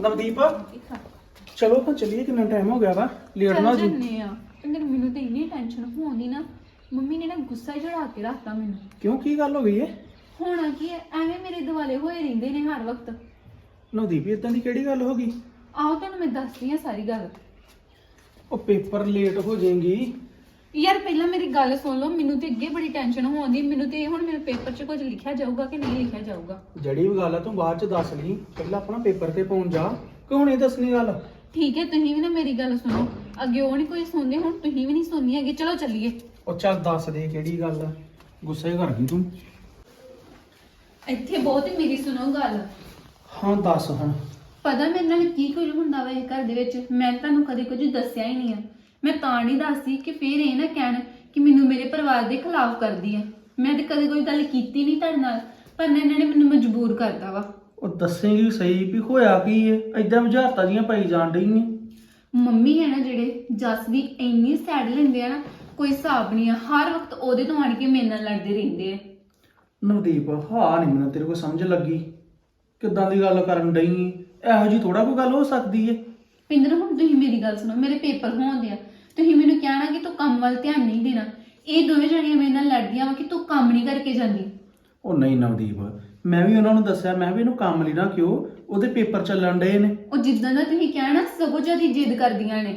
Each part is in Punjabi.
ਨਵਦੀਪ ਚਲੋ ਤਾਂ ਚੱਲੀਏ ਕਿੰਨਾ ਟਾਈਮ ਹੋ ਗਿਆ ਵਾ? ਲੇਟ ਨਾ ਜੀ। ਜੰਨੇ ਆ। ਅੰਦਰ ਮੈਨੂੰ ਤੇ ਇੰਨੀ ਟੈਨਸ਼ਨ ਹੋਣੀ ਨਾ। ਮੰਮੀ ਨੇ ਨਾ ਗੁੱਸਾ ਚੜਾ ਕੇ ਰੱਖਤਾ ਮੈਨੂੰ। ਕਿਉਂ ਕੀ ਗੱਲ ਹੋ ਗਈ ਏ? ਹੋਣਾ ਕੀ ਹੈ ਐਵੇਂ ਮੇਰੇ ਦਿਵਾਲੇ ਹੋਏ ਰਹਿੰਦੇ ਨੇ ਹਰ ਵਕਤ। ਨਵਦੀਪ ਇਦਾਂ ਦੀ ਕਿਹੜੀ ਗੱਲ ਹੋ ਗਈ? ਆਓ ਤੁਹਾਨੂੰ ਮੈਂ ਦੱਸਦੀ ਆ ਸਾਰੀ ਗੱਲ। ਉਹ ਪੇਪਰ ਲੇਟ ਹੋ ਜਾਏਗੀ। ਯਾਰ ਪਹਿਲਾਂ ਮੇਰੀ ਗੱਲ ਸੁਣ ਲਓ ਮੈਨੂੰ ਤੇ ਅੱਗੇ ਬੜੀ ਟੈਨਸ਼ਨ ਹੋਣੀ ਮੈਨੂੰ ਤੇ ਹੁਣ ਮੇਰੇ ਪੇਪਰ 'ਚ ਕੁਝ ਲਿਖਿਆ ਜਾਊਗਾ ਕਿ ਨਹੀਂ ਲਿਖਿਆ ਜਾਊਗਾ? ਜੜੀ ਵੀ ਗੱਲ ਆ ਤੂੰ ਬਾਅਦ ਚ ਦੱਸ ਲਈ। ਪਹਿਲਾਂ ਆਪਣਾ ਪੇਪਰ ਤੇ ਪਹੁੰਚ ਜਾ ਕਿ ਹੁਣ ਇਹ ਦੱਸਣੀ ਗੱਲ? ਠੀਕ ਹੈ ਤੁਸੀਂ ਵੀ ਨਾ ਮੇਰੀ ਗੱਲ ਸੁਣੋ। ਅੱਗੇ ਉਹ ਨਹੀਂ ਕੋਈ ਸੁਣਦੇ ਹੁਣ ਤੁਸੀਂ ਵੀ ਨਹੀਂ ਸੁਣਨੀ ਹੈਗੀ। ਚਲੋ ਚੱਲੀਏ। ਉਹ ਚੱਲ ਦੱਸ ਦੇ ਕਿਹੜੀ ਗੱਲ ਆ। ਗੁੱਸੇ ਕਰ ਗਈ ਤੂੰ? ਇੱਥੇ ਬਹੁਤ ਹੀ ਮੇਰੀ ਸੁਣੋ ਗੱਲ। ਹਾਂ ਦੱਸ ਹੁਣ। ਪਤਾ ਮੇਰੇ ਨਾਲ ਕੀ ਕੁਝ ਹੁੰਦਾ ਵਾ ਇਹ ਘਰ ਦੇ ਵਿੱਚ? ਮੈਂ ਤੁਹਾਨੂੰ ਕਦੇ ਕੁਝ ਦੱਸਿਆ ਹੀ ਨਹੀਂ ਆ। ਮੈਂ ਤਾਂ ਨਹੀਂ ਦੱਸਦੀ ਕਿ ਫੇਰ ਇਹ ਨਾ ਕਹਿਣ ਕਿ ਮੈਨੂੰ ਮੇਰੇ ਪਰਿਵਾਰ ਦੇ ਖਿਲਾਫ ਕਰਦੀ ਆ। ਮੈਂ ਤੇ ਕਦੇ ਕੋਈ ਗੱਲ ਕੀਤੀ ਨਹੀਂ ਤੁਹਾਡੇ ਨਾਲ ਪਰ ਇਹਨਾਂ ਨੇ ਮੈਨੂੰ ਮਜਬੂਰ ਕਰਤਾ ਵਾ। ਉਹ ਦੱਸੇਂਗੀ ਸਹੀ ਵੀ ਹੋਇਆ ਕੀ ਏ ਐਦਾਂ ਬੁਝਾਰਤਾਂ ਜੀਆਂ ਪਾਈ ਜਾਣ ਡਈ ਨੇ ਮੰਮੀ ਹੈ ਨਾ ਜਿਹੜੇ ਜਸ ਦੀ ਇੰਨੀ ਸੈਡ ਲੈਂਦੇ ਆ ਨਾ ਕੋਈ ਹਿਸਾਬ ਨਹੀਂ ਆ ਹਰ ਵਕਤ ਉਹਦੇ ਤੋਂ ਆਣ ਕੇ ਮੇਰੇ ਨਾਲ ਲੜਦੇ ਰਹਿੰਦੇ ਆ। ਨਵਦੀਪ ਹਾਂ ਨਹੀਂ ਮੈਨੂੰ ਤੇਰੇ ਕੋਲ ਸਮਝ ਲੱਗੀ। ਕਿੱਦਾਂ ਦੀ ਗੱਲ ਕਰਨ ਡਈ ਏ ਇਹੋ ਜੀ ਥੋੜਾ ਕੋਈ ਗੱਲ ਹੋ ਸਕਦੀ ਏ ਪਿੰਦਰ ਹੁਣ ਤੁਸੀਂ ਮੇਰੀ ਗੱਲ ਸੁਣੋ ਮੇਰੇ ਪੇਪਰ ਹੋਣਦੇ ਆ। ਤੁਸੀਂ ਮੈਨੂੰ ਕਹਿਣਾ ਕਿ ਤੂੰ ਕੰਮ ਵੱਲ ਧਿਆਨ ਨਹੀਂ ਦੇਣਾ। ਇਹ ਦੋਵੇਂ ਜਣੀਆਂ ਮੇਰੇ ਨਾਲ ਲੜਦੀਆਂ ਵਾ ਕਿ ਤੂੰ ਕੰਮ ਨਹੀਂ ਕਰਕੇ ਜਾਂਦੀ। ਉਹ ਨਹੀਂ ਨਵਦੀਪ ਮੈਂ ਵੀ ਉਹਨਾਂ ਨੂੰ ਦੱਸਿਆ ਮੈਂ ਵੀ ਇਹਨੂੰ ਕੰਮ ਲਈ ਨਾ ਕਿਉਂ ਉਹਦੇ ਪੇਪਰ ਚੱਲਣ ਡਏ ਨੇ। ਉਹ ਜਿੱਦਾਂ ਦਾ ਤੁਸੀਂ ਕਹਿਣਾ ਸਗੋਂ ਜ਼ਿਆਦਾ ਜਿੱਦ ਕਰਦੀਆਂ ਨੇ।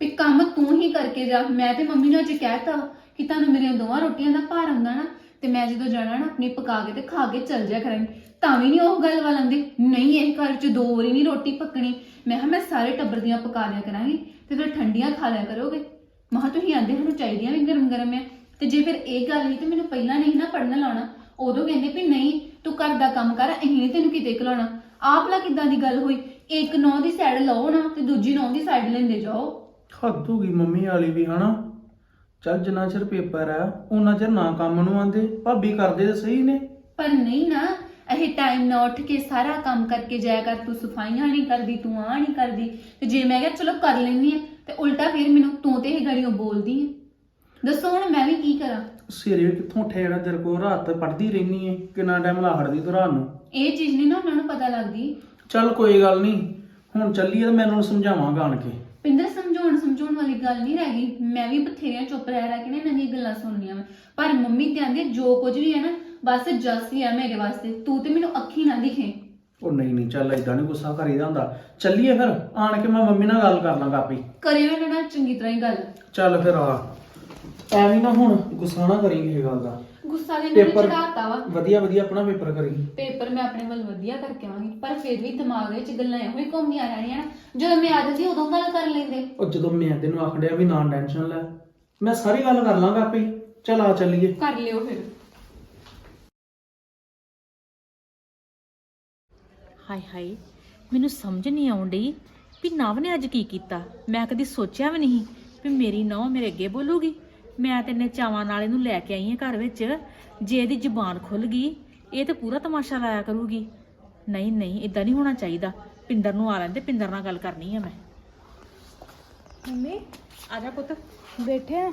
ਵੀ ਕੰਮ ਤੂੰ ਹੀ ਕਰਕੇ ਜਾ ਮੈਂ ਤੇ ਮੰਮੀ ਨੂੰ ਅੱਜ ਕਹਿਤਾ ਕਿ ਤੁਹਾਨੂੰ ਮੇਰੀਆਂ ਦੋਵਾਂ ਰੋਟੀਆਂ ਦਾ ਭਾਰ ਆਉਂਦਾ ਨਾ ਤੇ ਮੈਂ ਜਦੋਂ ਜਾਣਾ ਨਾ, ਆਪਣੀ ਪਕਾ ਕੇ ਤੇ ਖਾ ਕੇ ਚੱਲ ਜਾ ਕਰਾਂਗੀ। ਤਾਂ ਵੀ ਨਹੀਂ ਉਹ ਗੱਲ ਵੱਲ ਆਉਂਦੇ। ਨਹੀਂ, ਇਹ ਘਰ 'ਚ ਦੋ ਵਾਰੀ ਨਹੀਂ ਰੋਟੀ ਪੱਕਣੀ। ਮੈਂ ਕਿਹਾ, ਮੈਂ ਸਾਰੇ ਟੱਬਰ ਦੀਆਂ ਪਕਾ ਲਿਆ ਕਰਾਂਗੀ ਤੇ ਫਿਰ ਠੰਡੀਆਂ ਖਾ ਲਿਆ ਕਰੋਗੇ। ਮੈਂ ਤੁਸੀਂ ਆਂਦੇ ਸਾਨੂੰ ਚਾਹੀਦੀਆਂ ਵੀ ਗਰਮ ਗਰਮ ਹੈ ਤੇ ਜੇ ਫਿਰ ਇਹ ਗੱਲ ਨਹੀਂ ਤੇ ਮੈਨੂੰ ਪਹਿਲਾਂ ਨਹੀਂ ਨਾ ਪੜਨ ਲਾਉਣਾ। ਉਦੋਂ ਕਹਿੰਦੇ ਵੀ ਨਹੀਂ, ਤੂੰ ਘਰ ਦਾ ਕੰਮ ਕਰ, ਅਸੀਂ ਨਹੀਂ ਤੈਨੂੰ ਕਿਤੇ ਘਲਾਉਣਾ ਆਪ ਕਿੱਦਾਂ ਦੀ ਗੱਲ ਹੋਈ? ਇੱਕ ਨੌ ਦੀ ਸਾਈਡ ਲਓ ਨਾ ਤੇ ਦੂਜੀ ਨੌ ਦੀ ਸਾਈਡ ਲੈਂਦੇ ਜਾਓ। ਹੱਦ ਹੋ ਗਈ ਮੰਮੀ ਵਾਲੀ ਵੀ, ਹਨਾ? ਚੱਲ ਜਿੰਨਾ ਚਿਰ ਪੇਪਰ ਆ ਉਹਨਾਂ ਚਿਰ ਨਾ ਕੰਮ ਨੂੰ ਆਂਦੇ ਭਾਬੀ ਕਰਦੇ ਤਾਂ ਸਹੀ ਨੇ। ਪਰ ਨਹੀਂ ਨਾ ਇਹ ਟਾਈਮ ਨਾਲ ਉੱਠ ਕੇ ਸਾਰਾ ਕੰਮ ਕਰਕੇ ਜਾਇਆ ਕਰ ਤੂੰ ਸਫਾਈਆਂ ਨਹੀਂ ਕਰਦੀ ਤੂੰ ਆ ਨਹੀਂ ਕਰਦੀ। ਤੇ ਜੇ ਮੈਂ ਕਿਹਾ ਚਲੋ ਕਰ ਲੈਣੀ ਆ ਤੇ ਉਲਟਾ ਫਿਰ ਮੈਨੂੰ ਤੂੰ ਤੇ ਇਹ ਗਾੜੀਆਂ ਬੋਲਦੀ ਆ। ਦੱਸੋ ਹੁਣ ਮੈਂ ਵੀ ਕੀ ਕਰਾਂ? ਸਵੇਰੇ ਕਿੱਥੋਂ ਉੱਠਿਆ ਤੇਰੇ ਕੋਲ ਰਾਤ ਪੜਦੀ ਰਹਿਨੀ ਏ ਕਿੰਨਾ ਟਾਈਮ ਲਾ ਹੜਦੀ ਤੂੰ ਰਾਤ ਨੂੰ। ਇਹ ਚੀਜ਼ ਨਹੀਂ ਨਾ ਉਹਨਾਂ ਨੂੰ ਪਤਾ ਲੱਗਦੀ। ਚੱਲ ਕੋਈ ਗੱਲ ਨਹੀਂ ਹੁਣ ਚੱਲੀਏ ਤਾਂ ਮੈਂ ਉਹਨਾਂ ਨੂੰ ਸਮਝਾਵਾਂਗਾ ਆਣ ਕੇ। ਪਿੰਦਰ ਸਮਝਾਉਣ ਸਮਝਾਉਣ ਵਾਲੀ ਗੱਲ ਨਹੀਂ ਰਹਿ ਗਈ। ਮੈਂ ਵੀ ਬਥੇਰੀਆਂ ਚੁੱਪ ਰਹਿ ਰਹਿ ਕੇ ਨਾ ਇਹਨਾਂ ਦੀਆਂ ਗੱਲਾਂ ਸੁਣਨੀਆਂ ਮੈਂ ਪਰ ਮੰਮੀ ਤੇ ਆਂਦੇ ਜੋ ਕੁਝ ਵੀ ਹੈ ਨਾ ਬਸ ਜਸ ਹੀ ਆ ਮੇਰੇ ਵਾਸਤੇ। ਤੂੰ ਤੇ ਮੈਨੂੰ ਅੱਖੀ ਨਾ ਦਿਖੇ। ਉਹ ਨਹੀਂ ਨਹੀਂ ਚੱਲ ਏਦਾਂ ਨਹੀਂ ਗੁੱਸਾ ਕਰੀਦਾ ਹੁੰਦਾ। ਚੱਲੀਏ ਫਿਰ ਆਣ ਕੇ ਮੈਂ ਮੰਮੀ ਨਾਲ ਗੱਲ ਕਰ ਲਾਂਗਾ ਆਪੇ ਕਰਿਓ ਇਹਨਾਂ ਨਾਲ ਚੰਗੀ ਤਰ੍ਹਾਂ ਹੀ ਗੱਲ। ਚੱਲ ਫਿਰ ਆ। ਐਵੇਂ ਨਾ ਹੁਣ। ਗੁੱਸਾ ਨਾ ਕਰੀ ਇਹ ਗੱਲ ਦਾ। ਗੁੱਸਾ ਦੇ ਪੇਪਰ ਚੜਾਤਾ ਵਾ। ਵਧੀਆ ਵਧੀਆ ਆਪਣਾ ਪੇਪਰ ਕਰੀ। ਪੇਪਰ ਮੈਂ ਆਪਣੇ ਵੱਲ ਵਧੀਆ ਕਰਕੇ ਆਵਾਂਗੀ ਪਰ ਫਿਰ ਵੀ ਦਿਮਾਗ ਵਿੱਚ ਗੱਲਾਂ ਇਹੋ ਹੀ ਘੁੰਮਦੀਆਂ ਰਹਿਣੀਆਂ ਨਾ। ਜਦੋਂ ਮੈਂ ਆ ਜਾਂਦੀ ਉਦੋਂ ਗੱਲ ਕਰ ਲੈਂਦੇ। ਉਹ ਜਦੋਂ ਮੈਂ ਤੈਨੂੰ ਆਖੜਿਆ ਵੀ ਨਾ ਟੈਨਸ਼ਨ ਲੈ ਮੈਂ ਸਾਰੀ ਗੱਲ ਕਰ ਲਾਂਗਾ ਆਪੇ ਹੀ। ਚੱਲ ਆ ਚੱਲੀਏ। ਕਰ ਲਿਓ ਫਿਰ। ਹਾਏ ਹਾਏ ਮੈਨੂੰ ਸਮਝ ਨਹੀਂ ਆਉਣ ਡਈ ਵੀ ਨਵ ਨੇ ਅੱਜ ਕੀ ਕੀਤਾ। ਮੈਂ ਕਦੀ ਸੋਚਿਆ ਵੀ ਨਹੀਂ ਵੀ ਮੇਰੀ ਨੌ ਮੇਰੇ ਅੱਗੇ ਬੋਲੂਗੀ। ਮੈਂ ਤੇ ਇੰਨੇ ਚਾਵਾਂ ਨਾਲ ਇਹਨੂੰ ਲੈ ਕੇ ਆਈ ਹਾਂ ਘਰ ਵਿੱਚ ਜੇ ਇਹਦੀ ਜ਼ੁਬਾਨ ਖੁੱਲ ਗਈ ਇਹ ਤੇ ਪੂਰਾ ਤਮਾਸ਼ਾ ਲਾਇਆ ਕਰੂਗੀ। ਨਹੀਂ ਨਹੀਂ ਇਦਾਂ ਨਹੀਂ ਹੋਣਾ ਚਾਹੀਦਾ। ਪਿੰਦਰ ਨੂੰ ਆ ਲੈਂਦੇ ਪਿੰਦਰ ਨਾਲ ਗੱਲ ਕਰਨੀ ਆ ਮੈਂ। ਮੰਮੀ ਆ ਜਾ ਪੁੱਤ। ਬੈਠੇ ਆ।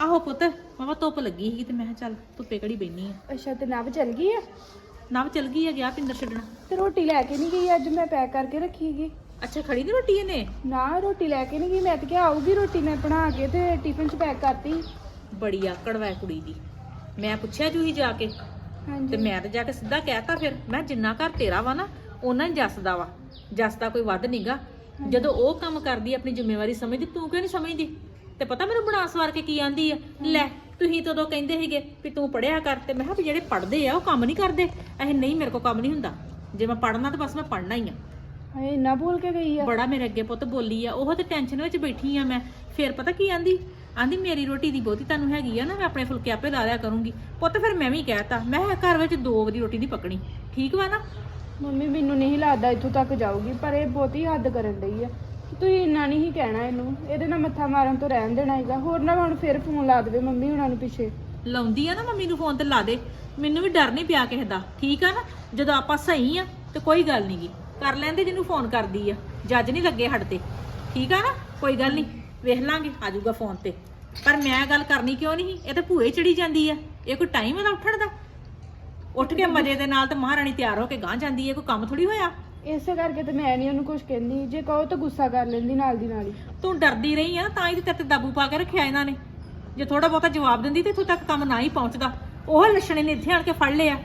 ਆਹੋ ਪੁੱਤ ਮਾਵਾ ਧੁੱਪ ਲੱਗੀ ਸੀਗੀ ਤੇ ਮੈਂ ਕਿਹਾ ਚੱਲ ਧੁੱਪੇ ਘੜੀ ਬੈਣੀ ਆ। ਅੱਛਾ ਤੇ ਨਵ ਚਲ ਗਈ ਆ? ਨਵ ਚਲ ਗਈ ਆ ਗਿਆ ਪਿੰਦਰ ਛੱਡਣਾ। ਤੇ ਰੋਟੀ ਲੈ ਕੇ ਨਹੀਂ ਗਈ ਅੱਜ ਮੈਂ ਪੈਕ ਕਰਕੇ ਰੱਖੀਗੀ ਅੱਛਾ ਖੜੀ ਨਹੀਂ ਰੋਟੀ ਇਹਨੇ? ਨਾ ਰੋਟੀ ਲੈ ਕੇ ਨਹੀਂ ਗਈ। ਮੈਂ ਤਾਂ ਕਿਹਾ ਆਊਗੀ ਰੋਟੀ ਮੈਂ ਬਣਾ ਕੇ ਤੇ ਟਿਫਨ 'ਚ ਪੈਕ ਕਰਤੀ। ਬੜੀ ਆਕੜ ਵੈ ਕੁੜੀ ਦੀ। ਮੈਂ ਪੁੱਛਿਆ ਜੂਹੀ ਜਾ ਕੇ। ਤੇ ਹਾਂਜੀ ਮੈਂ ਤੇ ਜਾ ਕੇ ਸਿੱਧਾ ਕਹਿਤਾ ਫਿਰ। ਮੈਂ ਜਿੰਨਾ ਘਰ ਤੇਰਾ ਵਾ ਨਾ ਉਹਨਾਂ ਹੀ ਜੱਸਦਾ ਵਾ। ਜੱਸਦਾ ਕੋਈ ਵੱਧ ਨਹੀਂਗਾ ਜਦੋਂ ਉਹ ਕੰਮ ਕਰਦੀ ਆਪਣੀ ਜ਼ਿੰਮੇਵਾਰੀ ਸਮਝਦੀ ਤੂੰ ਕਿਉਂ ਨਹੀਂ ਸਮਝਦੀ? ਤੇ ਪਤਾ ਮੈਨੂੰ ਬਣਾ ਸਵਾਰ ਕੇ ਕੀ ਆਂਦੀ ਆ? ਲੈ ਤੁਸੀਂ ਤਾਂ ਉਦੋਂ ਕਹਿੰਦੇ ਸੀਗੇ ਵੀ ਤੂੰ ਪੜਿਆ ਕਰ ਤੇ ਮੈਂ ਕਿਹਾ ਵੀ ਜਿਹੜੇ ਪੜਦੇ ਆ ਉਹ ਕੰਮ ਨਹੀਂ ਕਰਦੇ। ਇਹ ਨਹੀਂ ਮੇਰੇ ਕੋਲ ਕੰਮ ਨਹੀਂ ਹੁੰਦਾ। ਜੇ ਮੈਂ ਪੜਨਾ ਤਾਂ ਬਸ ਮੈਂ ਪੜਨਾ ਹੀ ਆ। ਹਾਏ ਇੰਨਾ ਬੋਲ ਕੇ ਗਈ ਆ। ਬੜਾ ਮੇਰੇ ਅੱਗੇ ਪੁੱਤ ਬੋਲੀ ਆ। ਉਹ ਤੇ ਟੈਨਸ਼ਨ ਵਿੱਚ ਬੈਠੀ ਆ ਮੈਂ। ਫਿਰ ਪਤਾ ਕੀ ਆਂਦੀ? ਆਂਦੀ ਮੇਰੀ ਰੋਟੀ ਦੀ ਬਹੁਤੀ ਤੁਹਾਨੂੰ ਹੈਗੀ ਆ ਨਾ ਮੈਂ ਆਪਣੇ ਫੁਲਕੇ ਆਪੇ ਲਾ ਲਿਆ ਕਰੂੰਗੀ। ਪੁੱਤ ਫਿਰ ਮੈਂ ਵੀ ਕਹਿਤਾ ਮੈਂ ਕਿਹਾ ਘਰ ਵਿੱਚ ਦੋ ਵਾਰੀ ਰੋਟੀ ਨਹੀਂ ਪਕਣੀ। ਠੀਕ ਵਾ ਨਾ? ਮੰਮੀ ਮੈਨੂੰ ਨਹੀਂ ਲੱਗਦਾ ਇੱਥੋਂ ਤੱਕ ਜਾਊਗੀ ਪਰ ਇਹ ਬਹੁਤੀ ਹੱਦ ਕਰਨ ਡਈ ਆ। ਤੁਸੀਂ ਇੰਨਾ ਨਹੀਂ ਹੀ ਕਹਿਣਾ ਇਹਨੂੰ। ਇਹਦੇ ਨਾਲ ਮੱਥਾ ਮਾਰਨ ਤੋਂ ਰਹਿਣ ਦੇਣਾ ਹੈਗਾ। ਹੋਰ ਨਾ ਹੁਣ ਫਿਰ ਫੋਨ ਲਾ ਦੇਵੇ ਮੰਮੀ ਹੁਣਾਂ ਨੂੰ ਪਿੱਛੇ। ਲਾਉਂਦੀ ਆ ਨਾ ਮੰਮੀ ਨੂੰ ਫੋਨ ਤੇ ਲਾ ਦੇ। ਮੈਨੂੰ ਵੀ ਡਰ ਨਹੀਂ ਪਿਆ ਕਿਸੇ ਦਾ। ਠੀਕ ਆ ਨਾ? ਜਦੋਂ ਆਪਾਂ ਸਹੀ ਆ ਤੇ ਕੋਈ ਗੱਲ ਨਹੀਂਗੀ ਕਰ ਲੈਂਦੇ ਜਿਹਨੂੰ ਫੋਨ ਕਰਦੀ ਆ। ਜੱਜ ਨਹੀਂ ਲੱਗੇ ਹੱਡ ਤੇ ਠੀਕ ਆ ਨਾ? ਕੋਈ ਗੱਲ ਨਹੀਂ। ਵੇਖ ਲਾਂਗੇ ਆ ਜਾਊਗਾ ਫੋਨ ਤੇ। ਪਰ ਮੈਂ ਗੱਲ ਕਰਨੀ ਕਿਉਂ ਨਹੀਂ? ਇਹ ਤਾਂ ਭੂਏ ਚੜੀ ਜਾਂਦੀ ਆ। ਇਹ ਕੋਈ ਟਾਈਮ ਹੈ ਉੱਠਣ ਦਾ? ਉੱਠ ਕੇ ਮਜੇ ਦੇ ਨਾਲ ਤੇ ਮਹਾਰਾਣੀ ਤਿਆਰ ਹੋ ਕੇ ਗਾਂ ਜਾਂਦੀ ਹੈ ਕੋਈ ਕੰਮ ਥੋੜੀ ਹੋਇਆ? ਇਸੇ ਕਰਕੇ ਤੇ ਮੈਂ ਨਹੀਂ ਉਹਨੂੰ ਕੁਝ ਕਹਿੰਦੀ। ਜੇ ਕਹੋ ਤਾਂ ਗੁੱਸਾ ਕਰ ਲੈਂਦੀ ਨਾਲ ਦੀ ਨਾਲ ਹੀ। ਤੂੰ ਡਰਦੀ ਰਹੀ ਆ ਤਾਂ ਹੀ ਤੇ ਤੇਰੇ ਤੇ ਦਾਬੂ ਪਾ ਕੇ ਰੱਖਿਆ ਇਹਨਾਂ ਨੇ। ਜੇ ਥੋੜਾ ਬਹੁਤਾ ਜਵਾਬ ਦਿੰਦੀ ਤੇ ਇੱਥੋਂ ਤੱਕ ਕੰਮ ਨਾ ਹੀ ਪਹੁੰਚਦਾ। ਉਹ ਲੱਛਣੇ ਨੇ ਇੱਥੇ ਆਣ ਕੇ ਫੜ ਲਿਆ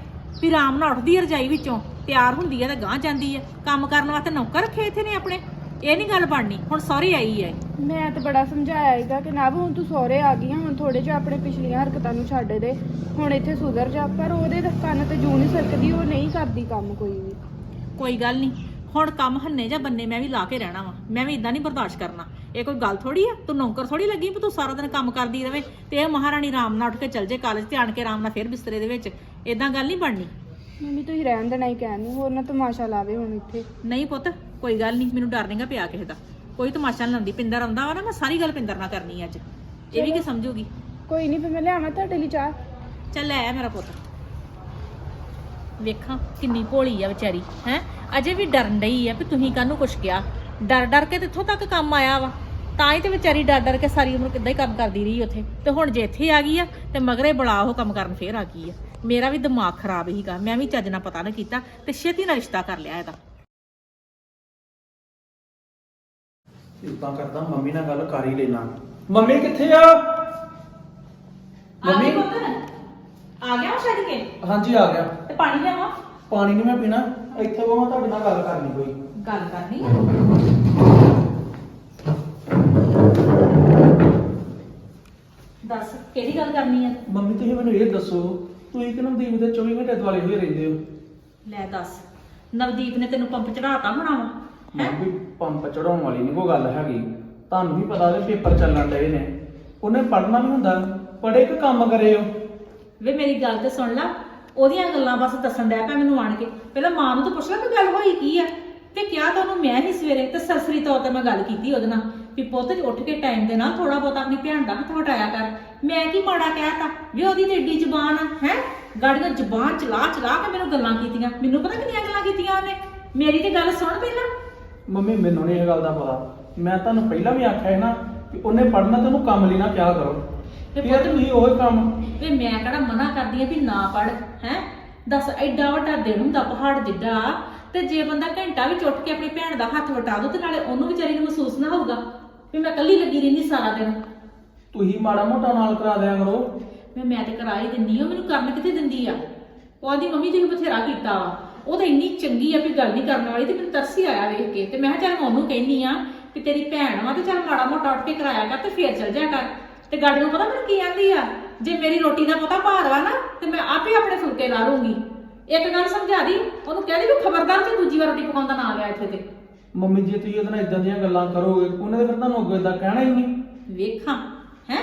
ਵੀ ਰਾਮ ਨਾਲ ਉੱਠਦੀ ਰਜਾਈ ਵਿੱਚੋਂ। ਤਿਆਰ ਹੁੰਦੀ ਆ ਤੇ ਗਾਂ ਜਾਂਦੀ ਆ ਕੰਮ ਕਰਨ ਵਾਸਤੇ ਨੌਕਰ ਰੱਖੇ ਇੱਥੇ ਨੇ ਆਪਣੇ। ਇਹ ਨਹੀਂ ਗੱਲ ਬਣਨੀ। ਹੁਣ ਸਹੁਰੇ ਆਈ ਐ ਮੈਂ ਤਾਂ ਬੜਾ ਸਮਝਾਇਆ ਹੈਗਾ ਕਿ ਨਾ ਹੁਣ ਤੂੰ ਸਹੁਰੇ ਆ ਗਈ ਆਂ, ਹੁਣ ਥੋੜੇ ਜਿਹਾ ਆਪਣੇ ਪਿਛਲੀਆਂ ਹਰਕਤਾਂ ਨੂੰ ਛੱਡ ਦੇ। ਹੁਣ ਇੱਥੇ ਸੁਧਰ ਜਾ ਪਰ ਉਹਦੇ ਤਾਂ ਕੰਨ ਤੇ ਜੂ ਨਹੀਂ ਸਰਕਦੀ ਉਹ ਨਹੀਂ ਕਰਦੀ ਕੰਮ ਕੋਈ ਵੀ। ਕੋਈ ਗੱਲ ਨਹੀਂ। ਹੁਣ ਕੰਮ ਹੰਨੇ ਜਾਂ ਬੰਨੇ ਮੈਂ ਵੀ ਲਾ ਕੇ ਰਹਿਣਾ ਵਾ। ਮੈਂ ਵੀ ਇਦਾਂ ਨਹੀਂ ਬਰਦਾਸ਼ਤ ਕਰਨਾ। ਇਹ ਕੋਈ ਗੱਲ ਥੋੜੀ ਆ? ਤੂੰ ਨੌਕਰ ਥੋੜੀ ਲੱਗੀ ਵੀ ਤੂੰ ਸਾਰਾ ਦਿਨ ਕੰਮ ਕਰਦੀ ਰਵੇਂ ਤੇ ਇਹ ਮਹਾਰਾਣੀ ਆਰਾਮ ਨਾਲ ਉੱਠ ਕੇ ਚੱਲ ਜੇ ਕਾਲਜ ਤੇ ਆਣ ਕੇ ਆਰਾਮ ਨਾਲ ਫੇਰ ਬਿਸਤਰੇ ਦੇ ਵਿੱਚ। ਇਦਾਂ ਗੱਲ ਨਹੀਂ ਬਣਨੀ। ਮੰਮੀ ਤੁਸੀਂ ਰਹਿਣ ਦੇਣਾ ਹੀ ਕਹਿਣੀ ਹੋਰ ਨਾ ਤਮਾਸ਼ਾ ਲਾਵੇ ਹੁਣ ਇੱਥੇ। ਨਹੀਂ ਪੁੱਤ ਕੋਈ ਗੱਲ ਨਹੀਂ ਮੈਨੂੰ ਡਰ ਨਹੀਂਗਾ ਪਿਆ ਕਿਸੇ ਦਾ। ਕੋਈ ਤਮਾਸ਼ਾ ਨਹੀਂ ਲਾਉਂਦੀ ਪਿੰਦਰ ਆਉਂਦਾ ਵਾ ਨਾ ਮੈਂ ਸਾਰੀ ਗੱਲ ਪਿੰਦਰ ਨਾਲ ਕਰਨੀ ਅੱਜ। ਇਹ ਵੀ ਕੀ ਸਮਝੂਗੀ? ਕੋਈ ਨਹੀਂ ਫਿਰ ਮੈਂ ਲਿਆਵਾਂ ਤੁਹਾਡੇ ਲਈ ਚਾਹ। ਚੱਲ ਲੈ ਆ ਮੇਰਾ ਪੁੱਤ। ਵੇਖਾਂ ਕਿੰਨੀ ਭੋਲੀ ਆ ਵਿਚਾਰੀ ਹੈ? ਅਜੇ ਵੀ ਡਰਨ ਡਈ ਆ ਵੀ ਤੁਸੀਂ ਕਾਹਨੂੰ ਕੁਛ ਕਿਹਾ। ਡਰ ਡਰ ਕੇ ਤੇ ਇੱਥੋਂ ਤੱਕ ਕੰਮ ਆਇਆ ਵਾ। ਤਾਂ ਹੀ ਤੇ ਵਿਚਾਰੀ ਡਰ ਡਰ ਕੇ ਸਾਰੀ ਉਮਰ ਕਿੱਦਾਂ ਹੀ ਕੰਮ ਕਰਦੀ ਰਹੀ ਉੱਥੇ। ਤੇ ਹੁਣ ਜੇ ਇੱਥੇ ਆ ਗਈ ਆ ਤੇ ਮਗਰੇ ਬੜਾ ਉਹ ਕੰਮ ਕਰਨ ਫੇਰ ਆ ਗਈ ਆ। ਮੇਰਾ ਵੀ ਦਿਮਾਗ ਖਰਾਬ ਹੀਗਾ ਮੈਂ ਵੀ ਚੱਜ ਨਾਲ ਪਤਾ ਨਾ ਕੀਤਾ ਤੇ ਛੇਤੀ ਨਾਲ ਰਿਸ਼ਤਾ ਕਰ ਲਿਆ ਇਹਦਾ। ਇਦਾਂ ਕਰਦਾ ਮੰਮੀ ਨਾਲ ਗੱਲ ਕਰ ਹੀ ਲੈਣਾ। ਮੰਮੀ ਕਿੱਥੇ ਆ? ਮੰਮੀ? ਆ ਗਿਆ ਉਹ ਛੱਡ ਕੇ? ਹਾਂਜੀ ਆ ਗਿਆ। ਤੇ ਪਾਣੀ ਲਿਆਵਾਂ? ਪਾਣੀ ਨਹੀਂ ਮੈਂ ਪੀਣਾ ਇੱਥੇ ਉਹ ਮੈਂ ਤੁਹਾਡੇ ਨਾਲ ਗੱਲ ਕਰਨੀ ਕੋਈ। ਗੱਲ ਕਰਨੀ? ਦੱਸ ਕਿਹੜੀ ਗੱਲ ਕਰਨੀ ਆ? ਮੰਮੀ ਤੁਸੀਂ ਮੈਨੂੰ ਇਹ ਦੱਸੋ ਤੁਸੀਂ ਕਿਹਨੂੰ ਦੀਪ ਦੇ 24 ਘੰਟੇ ਦੁਆਲੇ ਹੋਏ ਰਹਿੰਦੇ ਹੋ। ਲੈ ਦੱਸ ਨਵਦੀਪ ਨੇ ਤੈਨੂੰ ਪੰਪ ਚੜਾਤਾ ਬਣਾਵਾ ਹੈ? ਮੰਮੀ ਪੰਪ ਚੜਾਉਣ ਵਾਲੀ ਨਹੀਂ ਕੋਈ ਗੱਲ ਹੈਗੀ। ਤੁਹਾਨੂੰ ਵੀ ਪਤਾ ਵੀ ਪੇਪਰ ਚੱਲਣ ਡਏ ਨੇ। ਉਹਨੇ ਪੜ੍ਹਨਾ ਨਹੀਂ ਹੁੰਦਾ। ਪੜ੍ਹੇ ਕਿ ਕੰਮ ਕਰੇ ਹੋ ਵੇ ਮੇਰੀ ਗੱਲ ਤੇ ਸੁਣ ਲੈ ਉਹਦੀਆਂ ਗੱਲਾਂ ਬਸ ਦੱਸਣ ਡਿਆ ਪਿਆ ਮੈਨੂੰ ਆਣ ਕੇ। ਪਹਿਲਾਂ ਮਾਂ ਨੂੰ ਤਾਂ ਪੁੱਛ ਲੈ ਕਿ ਗੱਲ ਹੋਈ ਕੀ ਆ? ਤੇ ਕਿਹਾ ਤਾਂ ਉਹਨੂੰ ਮੈਂ ਹੀ ਸਵੇਰੇ ਤੇ ਸਰਸਰੀ ਤੌਰ ਤੇ ਮੈਂ ਗੱਲ ਕੀਤੀ ਉਹਦੇ ਨਾਲ। ਵੀ ਪੁੱਤ ਜੀ ਉੱਠ ਕੇ ਟਾਈਮ ਦੇ ਨਾਲ ਥੋੜਾ ਬਹੁਤਾ ਆਪਣੀ ਭੈਣ ਦਾ ਹੱਥ ਵਟਾਇਆ ਕਰ। ਮੈਂ ਕੀ ਮਾੜਾ ਕਹਿਤਾ? ਵੀ ਉਹਦੀ ਤੇ ਏਡੀ ਜ਼ਬਾਨ ਹੈ? ਗਾੜੀਆਂ ਜ਼ਬਾਨ ਚਲਾ ਚਲਾ ਕੇ ਮੈਨੂੰ ਗੱਲਾਂ ਕੀਤੀਆਂ। ਮੈਨੂੰ ਪਤਾ ਕਿੰਨੀਆਂ ਗੱਲਾਂ ਕੀਤੀਆਂ ਉਹਨੇ? ਮੇਰੀ ਤੇ ਗੱਲ ਸੁਣ ਪਹਿਲਾਂ। ਮੰਮੀ ਮੈਨੂੰ ਨਹੀਂ ਇਹ ਗੱਲ ਦਾ ਪਤਾ। ਮੈਂ ਤੁਹਾਨੂੰ ਪਹਿਲਾਂ ਵੀ ਆਖਿਆ ਹੈ ਨਾ ਕਿ ਉਹਨੇ ਪੜ੍ਹਨਾ ਤੇ ਉਹਨੂੰ ਕੰਮ ਲੈਣਾ ਕਿਆ ਕਰੋ। ਤੇ ਫਿਰ ਤੁਸੀਂ ਉਹੀ ਕੰਮ। ਵੇ ਮੈਂ ਕਿਹੜਾ ਮਨਾ ਕਰਦੀ ਆ ਵੀ ਨਾ ਪੜ ਹੈ? ਦੱਸ ਐਡਾ ਵੱਡਾ ਦਿਨ ਹੁੰਦਾ ਪਹਾੜ ਜਿੱਡਾ। ਤੇ ਜੇ ਬੰਦਾ ਘੰਟਾ ਵਿੱਚ ਉੱਠ ਕੇ ਆਪਣੀ ਭੈਣ ਦਾ ਹੱਥ ਵਟਾ ਦੋ ਤੇ ਨਾਲੇ ਉਹਨੂੰ ਵਿਚਾਰੀ ਨੂੰ ਮਹਿਸੂਸ ਨਾ ਹੋਊਗਾ। ਵੀ ਮੈਂ ਇਕੱਲੀ ਲੱਗੀ ਰਹਿੰਦੀ ਸਾਰਾ ਦਿਨ। ਤੁਸੀਂ ਮਾੜਾ ਮੋਟਾ ਨਾਲ ਕਰਾ ਦਿਆ ਕਰੋ। ਮੈਂ ਮੈਂ ਤੇ ਕਰਾ ਹੀ ਦਿੰਦੀ ਆ ਮੈਨੂੰ ਕਰਨ ਕਿੱਥੇ ਦਿੰਦੀ ਆ? ਉਹ ਆਂਦੀ ਮੰਮੀ ਤੁਸੀਂ ਬਥੇਰਾ ਕੀਤਾ ਵਾ। ਉਹ ਤਾਂ ਇੰਨੀ ਚੰਗੀ ਆ ਵੀ ਗੱਲ ਨਹੀਂ ਕਰਨ ਵਾਲੀ ਤੇ ਮੈਨੂੰ ਤਰਸ ਹੀ ਆਇਆ ਵੇਖ ਕੇ। ਤੇ ਮੈਂ ਕਿਹਾ ਚੱਲ ਮੈਂ ਉਹਨੂੰ ਕਹਿੰਨੀ ਆ ਵੀ ਤੇਰੀ ਭੈਣ ਵਾ ਤੇ ਚੱਲ ਮਾੜਾ ਮੋਟਾ ਉੱਠ ਕੇ ਕਰਾਇਆ ਕਰ ਤੇ ਫੇਰ ਚੱਲ ਜਾਇਆ ਕਰ। ਤੇ ਗਾੜੀ ਨੂੰ ਪਤਾ ਮੈਨੂੰ ਕੀ ਆਂਦੀ ਆ? ਜੇ ਮੇਰੀ ਰੋਟੀ ਦਾ ਪਤਾ ਭਾਰ ਵਾ ਨਾ ਤੇ ਮੈਂ ਆਪੇ ਆਪਣੇ ਫੁਲਕੇ ਲਾ ਲੂੰਗੀ। ਇੱਕ ਗੱਲ ਸਮਝਾ ਦੀ ਉਹਨੂੰ ਕਹਿ ਦੀ ਵੀ ਖਬਰਦਾਰ ਤੇ ਦੂਜੀ ਵਾਰ ਰੋਟੀ ਪਕਾਉਣ ਦਾ ਨਾ ਲਿਆ ਇੱਥੇ ਤੇ। ਮੰਮੀ ਜੀ ਤੁਸੀਂ ਉਹਦੇ ਨਾਲ ਇਦਾਂ ਦੀਆਂ ਗੱਲਾਂ ਕਰੋਗੇ ਉਹਨੇ ਤਾਂ ਫਿਰ ਤੁਹਾਨੂੰ ਅੱਗੇ ਇਦਾਂ ਕਹਿਣਾ ਹੀ ਨਹੀਂ। ਵੇਖਾਂ ਹੈ?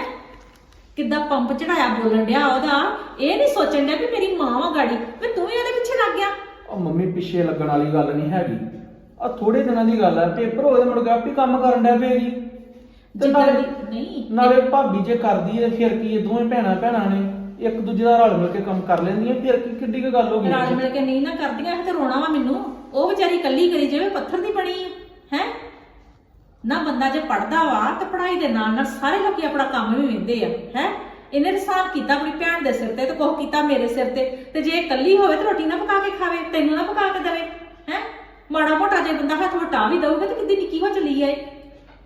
ਕਿੱਦਾਂ ਪੰਪ ਚੜਾਇਆ ਬੋਲਣ ਡਿਆ ਉਹਦਾ? ਇਹ ਨਹੀਂ ਸੋਚਣ ਡਿਆ ਵੀ ਮੇਰੀ ਮਾਂ ਵਾ ਗਾੜੀ। ਵੀ ਤੂੰ ਵੀ ਉਹਦੇ ਪਿੱਛੇ ਲੱਗ ਗਿਆ। ਉਹ ਮੰਮੀ ਪਿੱਛੇ ਲੱਗਣ ਵਾਲੀ ਗੱਲ ਨਹੀਂ ਹੈਗੀ। ਆ ਥੋੜੇ ਦਿਨਾਂ ਦੀ ਗੱਲ ਹੈ ਪੇਪਰ ਹੋਏ ਮੁੜ ਕੇ ਆਪੇ ਕੰਮ ਕਰਨ ਡੈ ਪਏਗੀ ਤੇ ਜਿੱਦਾਂ ਨਾਲੇ ਦੀ- ਨਹੀਂ। ਨਾਲੇ ਭਾਬੀ ਜੇ ਕਰਦੀ ਹੈ ਫਿਰ ਕੀ ਇਹ ਦੋਵੇਂ ਭੈਣਾਂ ਭੈਣਾਂ ਨੇ? ਇੱਕ ਦੂਜੇ ਦਾ ਰਲ ਮਿਲ ਕੇ ਕੰਮ ਕਰ ਲੈਂਦੀਆਂ ਫਿਰ ਕੀ ਕਿੱਡੀ ਕੁ ਗੱਲ ਹੋ ਗਈ? ਰਲ ਮਿਲ ਕੇ ਨਹੀਂ ਨਾ ਕਰਦੀਆਂ ਇਹ ਤੇ ਰੋਣਾ ਵਾ ਮੈਨੂੰ। ਉਹ ਵਿਚਾਰੀ ਕੱਲੀ ਕਰੀ ਜਿਵੇਂ ਪੱਥਰ ਦੀ ਬਣੀ ਹੈ ਹੈ? ਨਾ ਬੰਦਾ ਜੇ ਪੜਦਾ ਵਾ ਤੇ ਪੜਾਈ ਦੇ ਨਾਲ ਨਾਲ ਸਾਰੇ ਲੋਕੀ ਆਪਣਾ ਕੰਮ ਵੀ ਵਿੰਦੇ ਆ, ਹੈ? ਇਹਨੇ ਰਿਸਾਬ ਕੀਤਾ ਆਪਣੀ ਭੈਣ ਦੇ ਸਿਰ ਤੇ ਤੇ ਕੁਛ ਕੀਤਾ ਮੇਰੇ ਸਿਰ ਤੇ ਤੇ ਜੇ ਇਕੱਲੀ ਹੋਵੇ ਤੇ ਰੋਟੀ ਨਾ ਪਕਾ ਕੇ ਖਾਵੇ, ਤੈਨੂੰ ਨਾ ਪਕਾ ਕੇ ਦੇਵੇ, ਹੈ? ਮਾੜਾ ਮੋਟਾ ਜੇ ਬੰਦਾ ਹੱਥ ਵਟਾ ਵੀ ਦਊਗਾ ਤੇ ਕਿੱਦੀ ਨਿੱਕੀ ਹੋ ਚਲੀ ਆਏ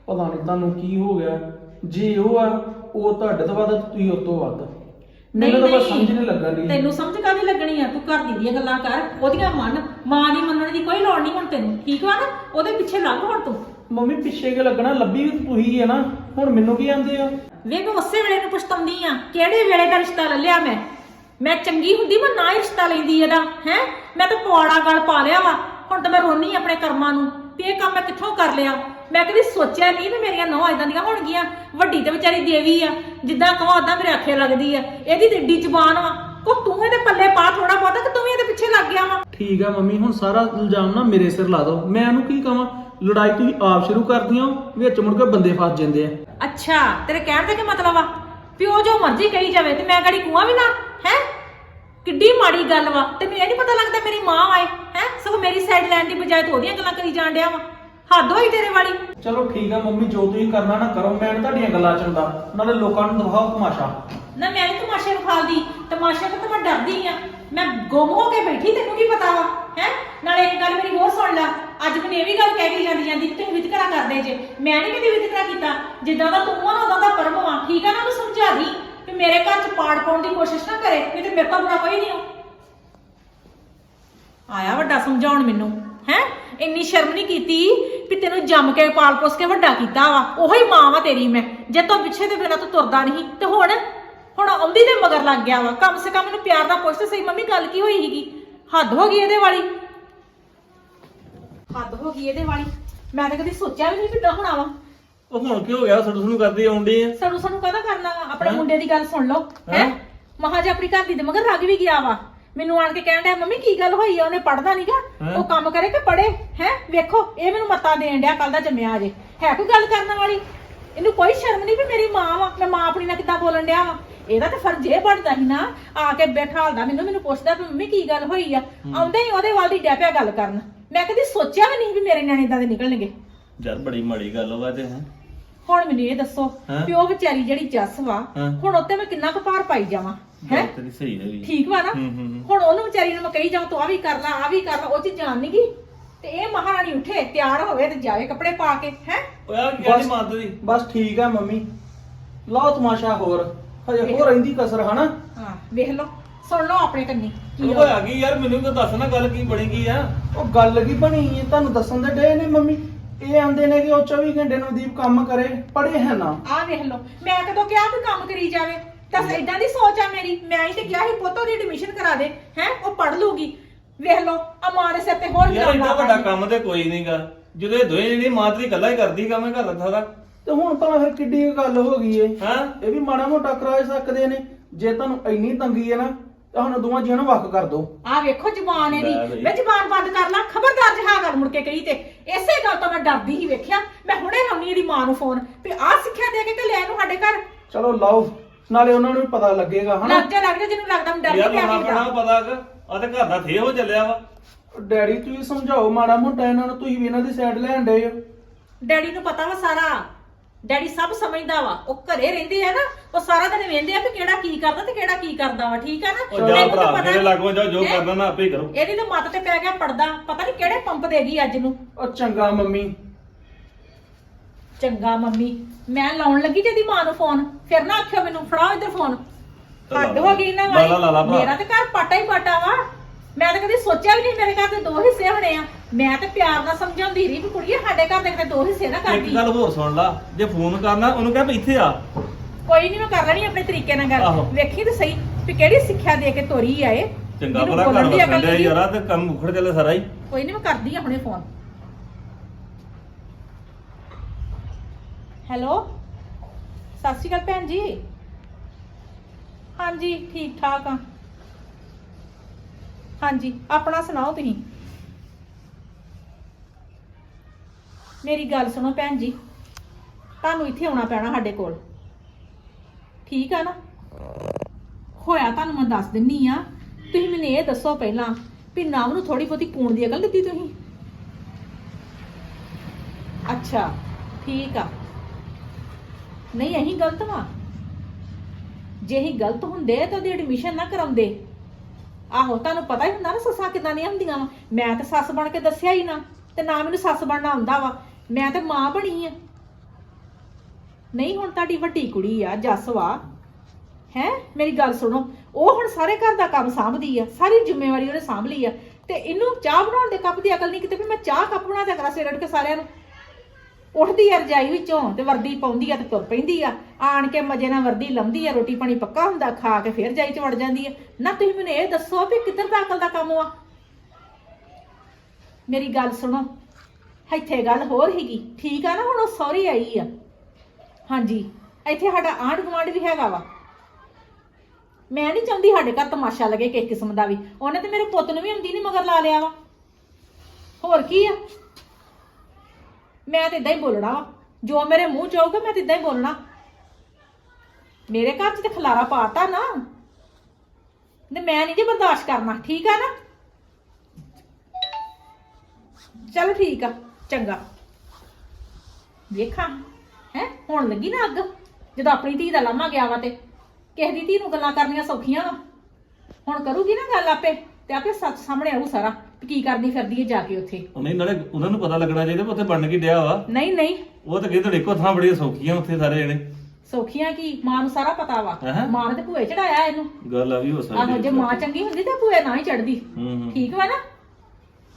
ਪਤਾ ਨਹੀਂ ਤੁਹਾਨੂੰ ਕੀ ਹੋ ਗਿਆ, ਜੇ ਉਹ ਆ, ਉਹ ਤੁਹਾਡੇ ਤੋਂ ਵੱਧ ਤੁਸੀਂ ਉਹ ਤੋਂ ਵੱਧ। ਮੈਨੂੰ ਤਾਂ ਬਸ ਸਮਝ ਨਹੀਂ ਲੱਗਣ ਦੀ ਤੈਨੂੰ ਸਮਝ ਕਾਹਦੀ ਲੱਗਣੀ ਆ? ਤੂੰ ਘਰ ਦੀ ਦੀਆਂ ਗੱਲਾਂ ਕਰ ਉਹਦੀਆਂ ਮੰਨ। ਮਾਂ ਦੀ ਮੰਨਣ ਦੀ ਕੋਈ ਲੋੜ ਨਹੀਂ ਹੁਣ ਤੈਨੂੰ ਠੀਕ ਵਾ ਨਾ? ਉਹਦੇ ਪਿੱਛੇ ਲੱਗ ਹੁਣ ਤੂੰ। ਮੰਮੀ ਪਿੱਛੇ ਕੇ ਲੱਗਣਾ ਲੱਭੀ ਵੀ ਤੁਸੀਂ ਹੈ ਨਾ। ਹੁਣ ਮੈਨੂੰ ਕੀ ਆਂਦੇ ਆ? ਵੇ ਮੈਂ ਉਸੇ ਵੇਲੇ ਨੂੰ ਪਛਤਾਉਂਦੀ ਆ। ਕਿਹੜੇ ਵੇਲੇ ਦਾ ਰਿਸ਼ਤਾ ਲੈ ਲਿਆ ਮੈਂ? ਮੈਂ ਚੰਗੀ ਹੁੰਦੀ ਮੈਂ ਨਾ ਹੀ ਰਿਸ਼ਤਾ ਲੈਂਦੀ ਇਹਦਾ ਹੈ? ਮੈਂ ਤਾਂ ਪਵਾੜਾ ਗਲ ਪਾ ਲਿਆ ਵਾ। ਹੁਣ ਤਾਂ ਮੈਂ ਰੋਨੀ ਆਪਣੇ ਕਰਮਾਂ ਨੂੰ। ਵੀ ਇਹ ਕੰਮ ਮੈਂ ਕਿੱਥੋਂ ਕਰ ਲਿਆ? ਮੈਂ ਕਦੀ ਸੋਚਿਆ ਨਹੀਂ ਵੀ ਮੇਰੀਆਂ ਨੌ ਇਦਾਂ ਦੀਆਂ ਹੋਣਗੀਆਂ। ਵੱਡੀ ਤੇ ਵਿਚਾਰੀ ਦੇਵੀ ਆ ਜਿੱਦਾਂ ਕਹੋ ਉਦਾਂ ਮੇਰੇ ਆਖੇ ਲੱਗਦੀ ਆ। ਇਹਦੀ ਤੇ ਏਡੀ ਜ਼ੁਬਾਨ ਵਾ। ਕੋ ਤੂੰ ਇਹਦੇ ਪੱਲੇ ਪਾ ਥੋੜਾ ਬਹੁਤਾ ਕਿ ਤੂੰ ਵੀ ਇਹਦੇ ਪਿੱਛੇ ਲੱਗ ਗਿਆ ਵਾ? ਠੀਕ ਆ ਮੰਮੀ ਹੁਣ ਸਾਰਾ ਇਲਜ਼ਾਮ ਨਾ ਮੇਰੇ ਸਿਰ ਲਾ ਦਿਓ ਮੈਂ ਉਹਨੂੰ ਕੀ ਕਵਾਂ? ਲੜਾਈ ਤੁਸੀਂ ਆਪ ਸ਼ੁਰੂ ਕਰਦੀਆਂ ਹੋ ਵਿੱਚ ਮੁੜ ਕੇ ਬੰਦੇ ਫਸ ਜਾਂਦੇ ਆ। ਅੱਛਾ ਤੇਰੇ ਕਹਿਣ ਦਾ ਕੀ ਮਤਲਬ ਆ? ਵੀ ਉਹ ਜੋ ਮਰਜ਼ੀ ਕਹੀ ਜਾਵੇ ਤੇ ਮੈਂ ਗਾੜੀ ਕੂਆ ਵੀ ਨਾ? ਹੈ? ਕਿੱਡੀ ਮਾੜੀ ਗੱਲ ਵਾ ਤੈਨੂੰ ਇਹ ਨਹੀਂ ਪਤਾ ਲੱਗਦਾ ਮੇਰੀ ਮਾਂ ਆਏ ਹੈ? ਸਗੋਂ ਮੇਰੀ ਸਾਈਡ ਲੈਣ ਦੀ ਬਜਾਏ ਤੂੰ ਉਹਦੀਆਂ ਗੱਲਾਂ ਕਰੀ ਜਾਣ ਡਿਆ ਵਾ। ਹੱਦ ਹੋਈ ਤੇਰੇ ਵਾਲੀ? ਚਲੋ ਠੀਕ ਆ ਮੰਮੀ ਜੋ ਤੁਸੀਂ ਕਰਨਾ ਨਾ ਕਰੋ ਮੈਂ ਨੀ ਤੁਹਾਡੀਆਂ ਗੱਲਾਂ ਚ ਹੁੰਦਾ ਨਾਲੇ ਲੋਕਾਂ ਨੂੰ ਦਿਖਾਓ ਤਮਾਸ਼ਾ। ਨਾ ਮੈਂ ਨਹੀਂ ਤਮਾਸ਼ੇ ਵਿਖਾਲਦੀ ਤਮਾਸ਼ੇ ਤੋਂ ਤਾਂ ਮੈਂ ਡਰਦੀ ਆ। ਮੈਂ ਗੁੰਮ ਹੋ ਕੇ ਬੈਠੀ ਤੈਨੂੰ ਕੀ ਪਤਾ ਵਾ ਹੈ? ਨਾਲੇ ਇੱਕ ਗੱਲ ਮੇਰੀ ਹੋਰ ਸੁਣ ਲੈ ਅੱਜ ਮੈਨੂੰ ਇਹ ਵੀ ਗੱਲ ਕਹਿ ਕੇ ਜਾਂਦੀ ਜਾਂਦੀ ਕਿ ਤੁਸੀਂ ਵਿਤਕਰਾ ਕਰਦੇ ਜੇ। ਮੈਂ ਨਹੀਂ ਕਦੀ ਵਿਤਕਰਾ ਕੀਤਾ। ਜਿੱਦਾਂ ਦਾ ਤੂੰ ਆ ਉਦਾਂ ਦਾ ਪਰਮ ਆ ਠੀਕ ਆ ਨਾ ਉਹਨੂੰ ਸਮਝਾ ਦੀ ਕਿ ਮੇਰੇ ਘਰ ਚ ਪਾੜ ਪਾਉਣ ਦੀ ਕੋਸ਼ਿਸ਼ ਨਾ ਕਰੇ ਨਹੀਂ ਤੇ ਮੇਰੇ ਤੋਂ ਬੁਰਾ ਕੋਈ ਨਹੀਂ ਹੋ ਵੱਡਾ ਸਮਝਾਉਣ ਮੈਨੂੰ ਹੈ? ਇੰਨੀ ਸ਼ਰਮ ਨਹੀਂ ਕੀਤੀ ਵੀ ਤੈਨੂੰ ਜੰਮ ਕੇ ਪਾਲ ਪੋਸ ਕੇ ਵੱਡਾ ਕੀਤਾ ਵਾ? ਉਹੀ ਮਾਂ ਵਾ ਤੇਰੀ ਮੈਂ। ਜੇ ਤੂੰ ਪਿੱਛੇ ਤੇ ਬਿਨਾ ਤੂੰ ਤੁਰਦਾ ਨਹੀਂ ਤੇ ਹੁਣ? ਹੁਣ ਆਉਂਦੀ ਦੇ ਮਗਰ ਲੱਗ ਗਿਆ ਵਾ। ਕਮ ਸੇ ਕਮ ਮੈਨੂੰ ਪਿਆਰ ਨਾਲ ਪੁੱਛ ਤੇ ਸਹੀ। ਮੰਮੀ ਗੱਲ ਕੀ ਹੋਈ ਸੀਗੀ? ਹੱਦ ਹੋ ਗਈ ਇਹਦੇ ਵਾਲੀ? ਹੱਦ ਹੋ ਗਈ ਇਹਦੇ ਵਾਲੀ। ਮੈਂ ਤਾਂ ਕਦੀ ਸੋਚਿਆ ਵੀ ਨਹੀਂ ਕਿੱਦਾਂ ਹੋਣਾ ਵਾ। ਉਹ ਹੁਣ ਕੀ ਹੋ ਗਿਆ? ਸੜੂ ਸੁਣੂ ਕਰਦੀ ਆਉਂਦੀ ਆ। ਸਾਨੂੰ ਸਾਨੂੰ ਕਹਦਾ ਕਰਨਾ ਵਾ? ਆਪਣੇ? ਮੁੰਡੇ ਦੀ ਗੱਲ ਸੁਣ ਲਓ। ਹੈ? ਹੈਂ? ਮਹਾਜ ਆਪਣੀ ਘਰ ਦੀ ਦੇ ਮਗਰ ਰੱਗ ਵੀ ਗਿਆ ਵਾ। ਮੈਨੂੰ ਆਣ ਕੇ ਕਹਿਣ ਡਿਆ ਮੰਮੀ ਕੀ ਗੱਲ ਹੋਈ ਆ? ਉਹਨੇ ਪੜਦਾ ਨਹੀਂਗਾ? ਉਹ ਕੰਮ ਕਰੇ ਕਿ ਪੜੇ ਹੈ? ਵੇਖੋ ਇਹ ਮੈਨੂੰ ਮੱਤਾ ਦੇਣ ਡਿਆ ਕੱਲ ਦਾ ਜੰਮਿਆ ਜੇ ਹੈ ਕੋਈ ਗੱਲ ਕਰਨ ਵਾਲੀ? ਇਹਨੂੰ ਕੋਈ ਸ਼ਰਮ ਨਹੀਂ ਵੀ ਮੇਰੀ ਮਾਂ ਵਾ? ਮੈਂ ਮਾਂ ਆਪਣੀ ਨਾਲ ਕਿੱਦਾਂ ਬੋਲਣ ਡਿਆ ਵਾ? ਇਹਦਾ ਤਾਂ ਫਰਜ਼ ਇਹ ਬਣਦਾ ਸੀ ਨਾ ਆ ਕੇ ਬੈਠਾਲਦਾ ਮੈਨੂੰ ਮੈਨੂੰ ਪੁੱਛਦਾ ਵੀ ਮੰਮੀ ਕੀ ਗੱਲ ਹੋਈ ਆ? ਆਉਂਦੇ ਹੀ ਉਹਦੇ ਵੱਲ ਦੀ ਡੈ ਪਿਆ ਗੱਲ ਕਰਨ। ਮੈਂ ਕਦੀ ਸੋਚਿਆ ਵੀ ਨਹੀਂ ਵੀ ਮੇਰੇ ਨਿਆਣੇ ਇਦਾਂ ਦੇ ਨਿਕਲਣਗੇ। ਯਾਰ ਬੜੀ ਮਾੜੀ ਗੱਲ ਵਾ ਤੇ ਹੈ। ਹੁਣ ਮੈਨੂੰ ਇਹ ਦੱਸੋ ਹੈਂ? ਵੀ ਉਹ ਵਿਚਾਰੀ ਜਿਹੜੀ ਜੱਸ ਵਾ ਹੈਂ? ਹੁਣ ਉੱਤੇ ਮੈਂ ਕਿੰਨਾ ਕੁ ਭਾਰ ਪਾਈ ਜਾਵਾਂ ਹੈ? ਗੱਲ ਤੇਰੀ ਸਹੀ ਹੈਗੀ ਠੀਕ ਵਾ ਨਾ? ਹੂੰ, ਹੂੰ, ਹੂੰ। ਹੁਣ ਉਹਨੂੰ ਵਿਚਾਰੀ ਨੂੰ ਮੈਂ ਕਹੀ ਜਾਵਾਂ ਤੂੰ ਆ ਵੀ ਕਰ ਲੈ ਆ ਵੀ ਕਰ ਲੈ ਉਹ ਚ ਜਾਣ ਨੀ ਗੀ? ਤੇ ਇਹ ਮਹਾਰਾਣੀ ਉੱਠੇ ਤਿਆਰ ਹੋਵੇ ਤੇ ਜਾਵੇ ਕੱਪੜੇ ਪਾ ਕੇ ਹੈ? ਓਏ ਆ ਕੀ ਬਸ ਠੀਕ ਹੈ ਮੰਮੀ। ਲਾਓ ਤਮਾਸ਼ਾ ਹੋਰ। ਹਜੇ ਹੋਰ ਰਹਿੰਦੀ ਕਸਰ ਹਨਾ? ਹਾਂ ਵੇਖ ਲਓ। ਸੁਣ ਲਓ ਆਪਣੇ ਕੰਨੀ ਕੀ ਉਹ ਹੋਇਆ। ਕੀ ਯਾਰ ਮੈਨੂੰ ਤਾਂ ਦੱਸ ਨਾ ਗੱਲ ਕੀ ਬਣੀ ਕੀ ਆ। ਉਹ ਗੱਲ ਕੀ ਬਣੀ ਹੈ ਤੁਹਾਨੂੰ ਦੱਸਣ ਦੇ ਡੇ ਨੇ ਮੰਮੀ? ਇਹ ਆਂਦੇ ਨੇ ਕਿ ਉਹ 24 ਘੰਟੇ ਨਵਦੀਪ ਕੰਮ ਕਰੇ ਪੜੇ ਹੈ ਨਾ। ਆ ਵੇਖ ਲਓ ਮੈਂ ਕਦੋਂ ਕਿਹਾ ਵੀ ਕੰਮ ਕਰੀ ਜਾਵੇ? ਤਾਂ ਇਦਾਂ ਦੀ ਸੋਚ ਆ ਮੇਰੀ। ਮੈਂ ਹੀ ਤੇ ਕਿਹਾ ਸੀ ਪੁੱਤ ਉਹਦੀ ਐਡਮਿਸ਼ਨ ਕਰਾ ਦੇ ਹੈ ਉਹ ਪੜ ਲੂਗੀ ਵੇਖ ਲਓ ਆ ਮਾਂ ਦੇ ਸਿਰ ਤੇ ਹੋਰ ਯਾਰ ਇੰਨਾ ਵੱਡਾ। ਕੰਮ ਤੇ ਕੋਈ ਨਹੀਂਗਾ ਜਦੋਂ ਇਹ ਦੋਏ ਜਿਹੜੀ ਮਾਂ ਤੇਰੀ ਗੱਲਾਂ ਹੀ ਕਰਦੀ ਕੰਮ ਇਹ ਘਰ ਦਾ ਸਾਰਾ। ਤੇ ਹੁਣ ਭਲਾ ਫਿਰ ਕਿੱਡੀ ਕੁ ਗੱਲ ਹੋ ਗਈ ਏ। ਹਾਂ? ਇਹ ਵੀ ਮਾੜਾ ਮੋਟਾ ਕਰਾ ਸਕਦੇ ਨੇ। ਜੇ ਤੁਹਾਨੂੰ ਇੰਨੀ ਤੰਗੀ ਹੈ ਨਾ ਤਾਂ ਹੁਣ ਦੋਵਾਂ ਜੀਆਂ ਨੂੰ ਵੱਖ ਕਰ ਦੋ। ਆ ਵੇਖੋ ਜ਼ੁਬਾਨ ਲੈ ਇਹਦੀ ਬਈ। ਮੈਂ ਜ਼ੁਬਾਨ ਬੰਦ ਕਰ ਲਾਂ ਖਬਰਦਾਰ ਜੇ ਹਾਂ ਗੱਲ ਮੁੜ ਕੇ ਕਹੀ ਤੇ। ਇਸੇ ਗੱਲ ਤੋਂ ਮੈਂ ਡਰਦੀ ਹੀ ਵੇਖਿਆ। ਮੈਂ ਹੁਣੇ ਲਾਉਣੀ ਇਹਦੀ ਮਾਂ ਨੂੰ ਫੋਨ ਵੀ ਆਹ ਸਿੱਖਿਆ ਦੇ ਕੇ ਕਿ ਲੈ ਇਹਨੂੰ ਸਾਡੇ ਘਰ? ਚਲੋ ਲਾਓ ਨਾਲੇ ਉਹਨਾਂ ਨੂੰ ਵੀ ਪਤਾ ਲੱਗੇਗਾ ਹਨਾ? ਲੱਗ ਜਾ ਲੱਗ ਜਾ ਜਿਹਨੂੰ ਲੱਗਦਾ ਮੈਂ ਡਰ ਯਾਰ ਨਹੀਂ ਲਾਉਣਾ ਪਿਆ ਪੈਣਾ ਕੀਤਾ ਪਤਾ ਕਿ ਆ ਤੇ ਘਰ ਦਾ ਥੇ ਹੋ ਚੱਲਿਆ ਵਾ। ਡੈਡੀ ਤੁਸੀਂ ਸਮਝਾਓ ਮਾੜਾ ਮੋਟਾ ਇਹਨਾਂ ਨੂੰ ਤੁਸੀਂ ਵੀ ਇਹਨਾਂ ਦੀ ਸਾਈਡ ਲੈਣ ਡੇ ਹੋ। ਡੈਡੀ ਨੂੰ ਪਤਾ ਵਾ ਸਾਰਾ। ਡੈਡੀ ਸਭ ਸਮਝਦਾ ਵਾ ਉਹ ਘਰੇ ਰਹਿੰਦੇ ਆ ਨਾ ਉਹ ਸਾਰਾ ਦਿਨ ਵੇਂਦੇ ਆ ਵੀ ਕਿਹੜਾ ਕੀ ਕਰਦਾ ਤੇ ਕਿਹੜਾ ਕੀ ਕਰਦਾ ਵਾ ਠੀਕ ਆ ਨਾ ਉਹ ਜਾ ਮੈਨੂੰ ਤਾਂ ਭਰਾ ਪਤਾ ਮੇਰੇ ਨੀ। ਲਾਗੋਂ ਜਾ ਜੋ ਹੈਂ? ਕਰਨਾ ਨਾ ਆਪੇ ਹੀ ਕਰੋ ਇਹਦੀ ਤਾਂ ਮੱਤ ਤੇ ਪੈ ਗਿਆ ਪੜਦਾ ਪਤਾ ਨਹੀਂ ਕਿਹੜੇ ਪੰਪ ਦੇਗੀ ਅੱਜ ਨੂੰ ਉਹ ਚੰਗਾ ਮੰਮੀ ਚੰਗਾ ਮੰਮੀ ਮੈਂ ਲਾਉਣ ਲੱਗੀ ਜਿਹਦੀ ਮਾਂ ਨੂੰ ਫੋਨ ਫਿਰ ਨਾ ਆਖਿਓ ਮੈਨੂੰ ਫੜਾਓ ਇੱਧਰ ਫੋਨ ਹੱਦ। ਹੋ ਗਈ ਇਹਨਾਂ ਲਾ ਲਾ ਲਾ ਲਾ ਵਾਲੀ ਭਰਾ। ਮੇਰਾ ਤੇ ਘਰ ਪਾਟਾ ਹੀ ਪਾਟਾ ਵਾ ਮੈਂ ਤਾਂ ਕਦੀ ਸੋਚਿਆ ਵੀ ਨਹੀਂ ਮੇਰੇ ਘਰ ਦੇ ਦੋ ਹਿੱਸੇ ਹੋਣੇ ਆ। ਮੈਂ ਤੇ ਪਿਆਰ ਨਾਲ ਸਮਝਾਉਂਦੀ ਰਹੀ ਵੀ ਕੁੜੀਏ ਸਾਡੇ ਘਰ ਦੇ ਕਿਤੇ ਦੋ ਹਿੱਸੇ ਨਾ ਇੱਕ ਕਰਦੀ ਗੱਲ ਹੋਰ ਸੁਣ ਲਾ ਜੇ ਫੋਨ ਕਰਨਾ ਉਹਨੂੰ ਕਹਿ ਵੀ ਇੱਥੇ ਆ। ਕੋਈ ਨਹੀਂ ਮੈਂ ਕਰ ਲੈਣੀ ਆਪਣੇ ਤਰੀਕੇ ਨਾਲ ਆਹੋ। ਗੱਲ ਵੇਖੀ ਤੇ ਸਹੀ ਵੀ ਕਿਹੜੀ ਸਿੱਖਿਆ ਦੇ ਕੇ ਤੋਰੀ ਆਏ ਚੰਗਾ ਜਿਹਨੂੰ ਭਲਾ ਬੋਲਣ ਘਰ ਦੀ ਅਕਲ ਨਹੀਂ। ਯਾਰਾ ਤੇ ਕੰਮ ਉਖੜ ਚੱਲੇ ਸਾਰਾ ਹੀ। ਕੋਈ ਨਹੀਂ ਮੈਂ ਕਰਦੀ ਆ ਹੁਣੇ ਫੋਨ। ਹੈਲੋ? ਸਤਿ ਸ਼੍ਰੀ ਅਕਾਲ ਭੈਣ ਜੀ। ਹਾਂਜੀ ਠੀਕ ਠਾਕ ਆ। ਹਾਂਜੀ, ਆਪਣਾ ਸੁਣਾਓ ਤੁਸੀਂ? ਮੇਰੀ ਗੱਲ ਸੁਣੋ ਭੈਣ ਜੀ। ਤੁਹਾਨੂੰ ਇੱਥੇ ਆਉਣਾ ਪੈਣਾ ਸਾਡੇ ਕੋਲ। ਠੀਕ ਆ ਨਾ? ਹੋਇਆ ਤੁਹਾਨੂੰ ਮੈਂ ਦੱਸ ਦਿੰਨੀ ਆ। ਤੁਸੀਂ ਮੈਨੂੰ ਇਹ ਦੱਸੋ ਪਹਿਲਾਂ ਵੀ ਨਾਮ ਨੂੰ ਥੋੜੀ ਬਹੁਤੀ ਕੂਣ ਦੀ ਅਕਲ ਦਿੱਤੀ ਤੁਸੀਂ। ਅੱਛਾ, ਠੀਕ ਆ। ਨਹੀਂ ਅਹੀਂ ਗਲਤ ਵਾਂ। ਜੇ ਹੀ ਗਲਤ ਹੁੰਦੇ ਤਾਂ ਉਹਦੀ ਐਡਮਿਸ਼ਨ ਨਾ ਕਰਾਉਂਦੇ। ਆਹੋ, ਤੁਹਾਨੂੰ ਪਤਾ ਹੀ ਹੁੰਦਾ ਨਾ ਸੱਸਾਂ ਕਿਦਾਂ ਦੀਆਂ ਹੁੰਦੀਆਂ ਵਾ। ਮੈਂ ਤਾਂ ਸੱਸ ਬਣ ਕੇ ਦੱਸਿਆ ਹੀ ਨਾ, ਤੇ ਨਾ ਮੈਨੂੰ ਸੱਸ ਬਣਨਾ ਆਉਂਦਾ ਵਾ। ਮੈਂ ਤੇ ਮਾਂ ਬਣੀ ਆ। ਨਹੀਂ, ਹੁਣ ਤੁਹਾਡੀ ਵੱਡੀ ਕੁੜੀ ਆ, ਜੱਸ ਵਾ। ਹੈ? ਮੇਰੀ ਗੱਲ ਸੁਣੋ, ਉਹ ਹੁਣ ਸਾਰੇ ਘਰ ਦਾ ਕੰਮ ਸਾਂਭਦੀ ਆ, ਸਾਰੀ ਜ਼ਿੰਮੇਵਾਰੀ ਉਹਨੇ ਸਾਂਭ ਲਈ ਆ। ਤੇ ਇਹਨੂੰ ਚਾਹ ਬਣਾਉਣ ਦੇ ਕੱਪ ਦੀ ਅਕਲ ਨਹੀਂ ਕਿਤੇ ਵੀ ਮੈਂ ਚਾਹ ਕੱਪ ਬਣਾ ਦਿਆ ਕਰਾਂ ਸਵੇਰ ਉੱਠ ਕੇ ਸਾਰਿਆਂ ਨੂੰ। ਉੱਠਦੀ ਆ ਰਜਾਈ ਵਿੱਚੋਂ ਤੇ ਵਰਦੀ ਪਾਉਂਦੀ ਆ ਤੇ ਤੁਰ ਪੈਂਦੀ ਆ। ਆਣ ਕੇ ਮਜੇ ਨਾਲ ਵਰਦੀ ਲਾਉਂਦੀ ਆ, ਰੋਟੀ ਪਾਣੀ ਪੱਕਾ ਹੁੰਦਾ, ਖਾ ਕੇ ਫੇਰ ਜਾਈ ਚ ਵੜ ਜਾਂਦੀ ਆ। ਨਾ ਤੁਸੀਂ ਮੈਨੂੰ ਇਹ ਦੱਸੋ ਵੀ ਕਿੱਧਰ ਦਾ ਅਕਲ ਦਾ ਕੰਮ ਆ? ਮੇਰੀ ਗੱਲ ਸੁਣੋ, ਇੱਥੇ ਗੱਲ ਹੋਰ ਹੀਗੀ ਠੀਕ ਆ ਨਾ, ਹੁਣ ਉਹ ਸੌਰੀ ਆਈ ਆ। ਹਾਂਜੀ, ਇੱਥੇ ਸਾਡਾ ਆਂਢ ਗੁਆਂਢ ਵੀ ਹੈਗਾ ਵਾ। ਮੈਂ ਨਹੀਂ ਚਾਹੁੰਦੀ ਸਾਡੇ ਘਰ ਤਮਾਸ਼ਾ ਲੱਗੇ ਕਿਸੇ ਕਿਸਮ ਦਾ ਵੀ। ਉਹਨੇ ਤੇ ਮੇਰੇ ਪੁੱਤ ਨੂੰ ਵੀ ਹੁੰਦੀ ਨਹੀਂ ਮਗਰ ਲਾ ਲਿਆ ਵਾ। ਹੋਰ ਕੀ ਆ? ਮੈਂ ਤੇ ਇਦਾਂ ਹੀ ਬੋਲਣਾ ਵਾ। ਜੋ ਮੇਰੇ ਮੂੰਹ ਚ ਆਊਗਾ, ਮੈਂ ਤੇ ਇਦਾਂ ਹੀ ਬੋਲਣਾ। ਮੇਰੇ ਘਰ ਚ ਤੇ ਖਲਾਰਾ ਪਾਤਾ ਨਾ। ਤੇ ਮੈਂ ਨਹੀਂ ਜੇ ਬਰਦਾਸ਼ਤ ਕਰਨਾ, ਠੀਕ ਆ ਨਾ? ਚਲੋ ਠੀਕ ਆ, ਚੰਗਾ। ਵੇਖਾਂ, ਹੈ, ਹੁਣ ਲੱਗੀ ਨਾ ਅੱਗ? ਜਦੋਂ ਆਪਣੀ ਧੀ ਦਾ ਲਾਮਾ ਗਿਆ ਵਾ ਤੇ। ਕਿਸੇ ਦੀ ਧੀ ਨੂੰ ਗੱਲਾਂ ਕਰਨੀਆਂ ਸੌਖੀਆਂ ਵਾ। ਹੁਣ ਕਰੂਗੀ ਨਾ ਗੱਲ ਆਪੇ, ਤੇ ਆਪੇ ਸੱਚ ਸਾਹਮਣੇ ਆਊ ਸਾਰਾ। ਵੀ ਕੀ ਕਰਦੀ ਫਿਰਦੀ ਹੈ ਜਾ ਕੇ ਉੱਥੇ? ਉਹਨੇ ਨਾਲੇ ਉਹਨਾਂ ਨੂੰ ਪਤਾ ਲੱਗਣਾ ਚਾਹੀਦਾ ਵੀ ਉੱਥੇ ਬਣ ਕੀ ਡਿਆ ਵਾ। ਨਹੀਂ ਨਹੀਂ। ਉਹ ਤਾਂ ਕਹਿੰਦੇ ਇੱਕੋ ਥਾਂ ਬੜੀਆਂ ਸੌਖੀਆਂ ਉੱਥੇ ਸਾਰੇ ਜਣੇ। ਸੌਖੀਆਂ ਕੀ? ਮਾਂ ਨੂੰ ਸਾਰਾ ਪਤਾ ਵਾ। ਹੈਂ? ਮਾਂ ਨੇ ਤੇ ਭੂਏ ਚੜਾਇਆ ਇਹਨੂੰ। ਗੱਲ ਆ ਵੀ ਹੋ ਸਕਦੀ ਆਹੋ ਜੇ। ਮਾਂ ਚੰਗੀ ਹੁੰਦੀ ਤਾਂ ਭੂਏ ਨਾ ਹੀ ਚੜਦੀ। ਹੂੰ ਹੂੰ। ਠੀਕ ਵਾ ਨਾ?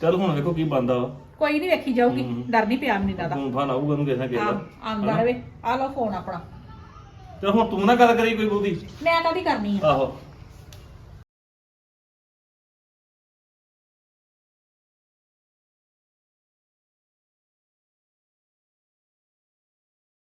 ਚੱਲ ਹੁਣ ਵੇਖੋ ਕੀ ਬੰਦਾ ਵਾ। ਕੋਈ ਨਹੀਂ ਵੇਖੀ ਜਾਊਗੀ। ਡਰ ਨਹੀਂ ਪਿਆ ਮੈਨੂੰ ਦਾ ਫੋਨ ਫਾਨ ਆਊਗਾ ਉਹਨੂੰ ਕਿਸੇ ਨਾ ਕਿਸੇ ਆ ਦਾ ਆਂਦਾ ਰਵੇ। ਆ ਲਓ ਫੋਨ ਆਪਣਾ। ਤੇ ਹੁਣ ਤੂੰ ਨਾ ਗੱਲ ਕਰੀ ਕੋਈ ਬੋਦੀ ਮੈਂ ਕਾਹਦੀ ਕਰਨੀ ਆ। ਆਹੋ।